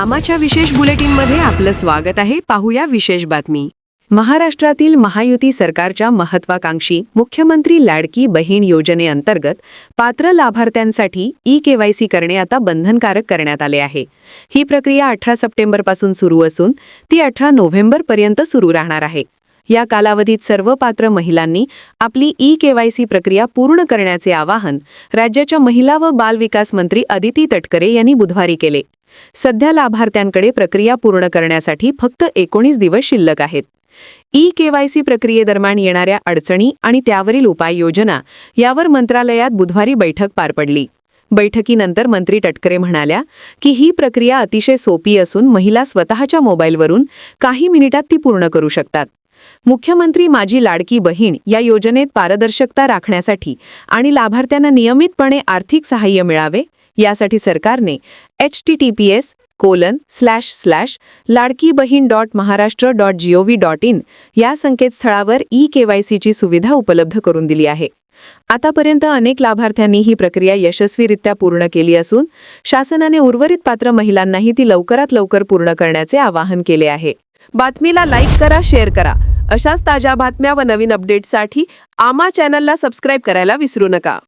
आमाच्या विशेष बुलेटिनमध्ये आपलं स्वागत आहे. पाहूया विशेष बातमी. महाराष्ट्रातील महायुती सरकारच्या महत्वाकांक्षी मुख्यमंत्री लाडकी बहीण योजनेअंतर्गत पात्र लाभार्थ्यांसाठी ई केवायसी करणे आता बंधनकारक करण्यात आले आहे. ही प्रक्रिया अठरा सप्टेंबरपासून सुरू असून ती अठरा नोव्हेंबरपर्यंत सुरू राहणार आहे. या कालावधीत सर्व पात्र महिलांनी आपली ई केवायसी प्रक्रिया पूर्ण करण्याचे आवाहन राज्याच्या महिला व बाल विकास मंत्री अदिती तटकरे यांनी बुधवारी केले. सध्या लाभार्थ्यांकडे प्रक्रिया पूर्ण करण्यासाठी फक्त एकोणीस दिवस शिल्लक आहेत. ई केवायसी प्रक्रियेदरम्यान येणाऱ्या अडचणी आणि त्यावरील उपाययोजना यावर मंत्रालयात बुधवारी बैठक पार पडली. बैठकीनंतर मंत्री टटकरे म्हणाल्या की ही प्रक्रिया अतिशय सोपी असून महिला स्वतःच्या मोबाईलवरून काही मिनिटात ती पूर्ण करू शकतात. मुख्यमंत्री माझी लाडकी बहीण या योजनेत पारदर्शकता राखण्यासाठी आणि लाभार्थ्यांना नियमितपणे आर्थिक सहाय्य मिळावे यासाठी सरकारने H T T P S colon slash slash Ladki Bahin dot Maharashtra dot GOV dot in या संकेतस्थळावर ई केवायसीची सुविधा उपलब्ध करून दिली आहे. आतापर्यंत अनेक लाभार्थ्यांनी ही प्रक्रिया यशस्वीरित्या पूर्ण केली असून शासनाने उर्वरित पात्र महिलांनाही ती लवकरात लवकर पूर्ण करण्याचे आवाहन केले आहे. बातमीला लाईक करा शेअर करा. अशाच ताज्या बातम्या व नवीन अपडेट्ससाठी आमा चॅनलला सबस्क्राईब करायला विसरू नका.